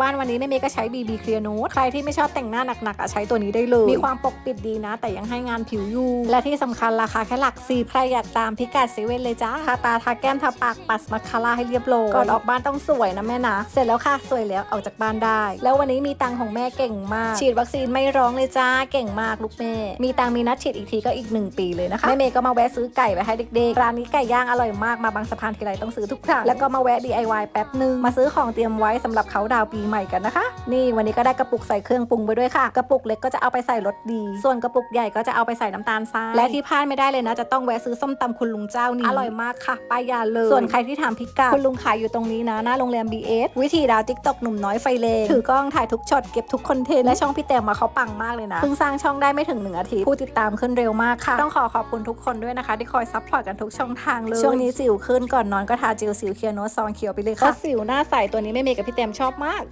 บ้านวันนี้แม่เมย์ก็ใช้ BB Clear Note ใครที่ไม่ชอบแต่งหน้าหนักๆอะใช้ตัวนี้ได้เลย มีความปกปิดดีนะ แต่ยังให้งานผิวอยู่ และที่สำคัญราคาแค่หลักสิบใครอยากตามพิกัดเซเว่นเลยจ้าทาตาทาแก้มทาปากปัดมาคาร่าให้เรียบร้อยก่อนออกบ้านต้องสวยนะแม่นะ เสร็จแล้วค่ะสวยแล้วออกจากบ้านได้ แล้ววันนี้มีตังของแม่เก่งมาก ฉีดวัคซีนไม่ร้องเลยจ้าเก่งมากลูกแม่ มีตังมีนัดฉีดอีกทีก็อีกหนึ่งปีเลยนะคะแม่เมย์ก็มาแวะซื้อไก่ไปให้เด็กๆร้านนี้ไก่ย่างอร่อยมากมาบางสะพานทีไรต้องซื้อทุกครั้งแล้วก็มาแวะ DIY แป๊บนึงมาซื้อของเตรียมไว้สำหรับเขาดาวปีใหม่กันนะคะ นี่วันนี้ก็ได้กระปุกใส่เครื่องปรุงไปด้วยค่ะ กระปุกเล็กก็จะเอาไปใส่รสดี ส่วนกระปุกใหญ่ก็จะเอาไปใส่น้ำตาลทรายและที่พลาดไม่ได้เลยนะ จะต้องแวะซื้อส้มตำคุณลุงเจ้านี้อร่อยมากค่ะป้ายยาเลย ส่วนใครที่ถามพิกัดคุณลุงขายอยู่ตรงนี้นะหน้าโรงแรม BS วิธีดาวติ๊กตอกหนุ่มน้อยไฟเลนถือกล้องถ่ายทุกช็อตเก็บทุกคอนเทนต์และช่องพี่แต้มมาเขาปังมากเลยนะเพิ่งสร้างช่องได้ไม่ถึงหนึ่งอาทิตย์ผู้ติดตามขึ้นเร็วมากค่ะต้องขอขอบคุณทุกคนด้วยนะคะ ที่คอยซัพพอร์ตกันทุกช่องทางเลยช่วงนี้สิวขึ้นก่อนนอนก็ทาเจลสิวเคียวโนตซองเขียวไปเลยค่ะสิวหน้าใสตัวนี้ไม่เมย์กับพี่แต้มชอบมาก